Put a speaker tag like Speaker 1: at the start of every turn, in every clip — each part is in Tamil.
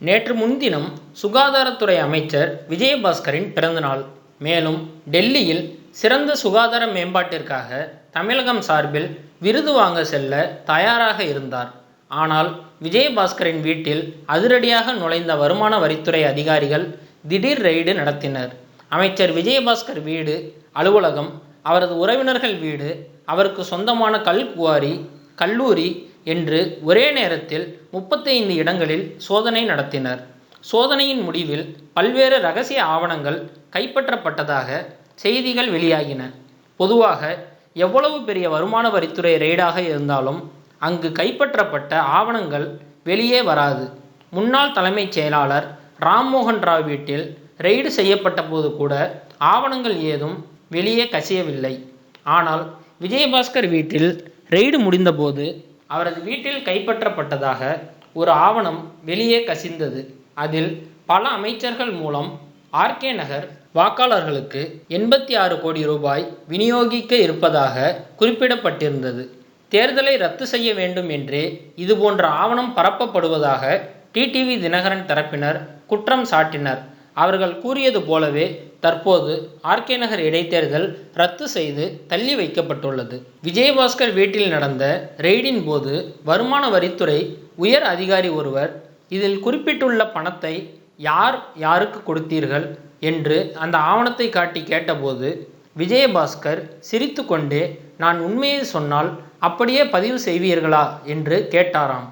Speaker 1: நேற்று முன்தினம் சுகாதாரத்துறை அமைச்சர் விஜயபாஸ்கரின் பிறந்தநாள். மேலும் டெல்லியில் சிறந்த சுகாதார மேம்பாட்டிற்காக தமிழகம் சார்பில் விருது வாங்க செல்ல தயாராக இருந்தார். ஆனால் விஜயபாஸ்கரின் வீட்டில் அதிரடியாக நுழைந்த வருமான வரித்துறை அதிகாரிகள் திடீர் ரெய்டு நடத்தினர். அமைச்சர் விஜயபாஸ்கர் வீடு, அலுவலகம், அவரது உறவினர்கள் வீடு, அவருக்கு சொந்தமான கல் குவாரி, கல்லூரி என்று ஒரே நேரத்தில் முப்பத்தைந்து இடங்களில் சோதனை நடத்தினர். சோதனையின் முடிவில் பல்வேறு ரகசிய ஆவணங்கள் கைப்பற்றப்பட்டதாக செய்திகள் வெளியாகின. பொதுவாக எவ்வளவு பெரிய வருமான வரித்துறை ரெய்டாக இருந்தாலும் அங்கு கைப்பற்றப்பட்ட ஆவணங்கள் வெளியே வராது. முன்னாள் தலைமைச் செயலாளர் ராம்மோகன் ராவ் வீட்டில் ரெய்டு செய்யப்பட்ட போது கூட ஆவணங்கள் ஏதும் வெளியே கசியவில்லை. ஆனால் விஜயபாஸ்கர் வீட்டில் ரெய்டு முடிந்தபோது அவரது வீட்டில் கைப்பற்றப்பட்டதாக ஒரு ஆவணம் வெளியே கசிந்தது. அதில் பல அமைச்சர்கள் மூலம் ஆர்கே நகர் வாக்காளர்களுக்கு எண்பத்தி ஆறு கோடி ரூபாய் விநியோகிக்க இருப்பதாக குறிப்பிடப்பட்டிருந்தது. தேர்தலை ரத்து செய்ய வேண்டும் என்றே இதுபோன்ற ஆவணம் பரப்பப்படுவதாக டிடிவி தினகரன் தரப்பினர் குற்றம் சாட்டினர். அவர்கள் கூறியது போலவே தற்போது ஆர்கே நகர் இடைத்தேர்தல் ரத்து செய்து தள்ளி வைக்கப்பட்டுள்ளது. விஜயபாஸ்கர் வீட்டில் நடந்த ரெய்டின் போது வருமான வரித்துறை உயர் அதிகாரி ஒருவர் இதில் குறிப்பிட்டுள்ள பணத்தை யார் யாருக்கு கொடுத்தீர்கள் என்று அந்த ஆவணத்தை காட்டி கேட்டபோது விஜயபாஸ்கர் சிரித்து கொண்டே நான் உண்மையை சொன்னால் அப்படியே பதிவு செய்வீர்களா என்று கேட்டாராம்.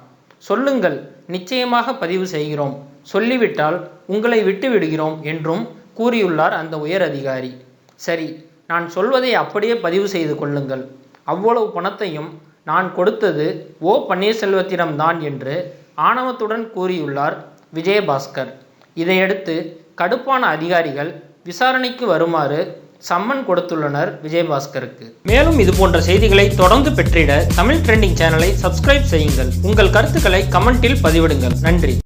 Speaker 1: சொல்லுங்கள் நிச்சயமாக பதிவு செய்கிறோம். சொல்லிவிட்டால் உங்களை விட்டு விடுகிறோம் என்றும் கூறியுள்ளார் அந்த உயர் அதிகாரி. சரி நான் சொல்வதை அப்படியே பதிவு செய்து கொள்ளுங்கள். அவ்வளவு பணத்தையும் நான் கொடுத்தது ஓ. பன்னீர்செல்வத்திடம் தான் என்று ஆணவத்துடன் கூறியுள்ளார் விஜயபாஸ்கர். இதையடுத்து கடுப்பான அதிகாரிகள் விசாரணைக்கு வருமாறு சம்மன் கொடுத்துள்ளனர் விஜயபாஸ்கருக்கு. மேலும் இதுபோன்ற செய்திகளை தொடர்ந்து பெற்றிட தமிழ் ட்ரெண்டிங் சேனலை சப்ஸ்கிரைப் செய்யுங்கள். உங்கள் கருத்துக்களை கமெண்டில் பதிவிடுங்கள். நன்றி.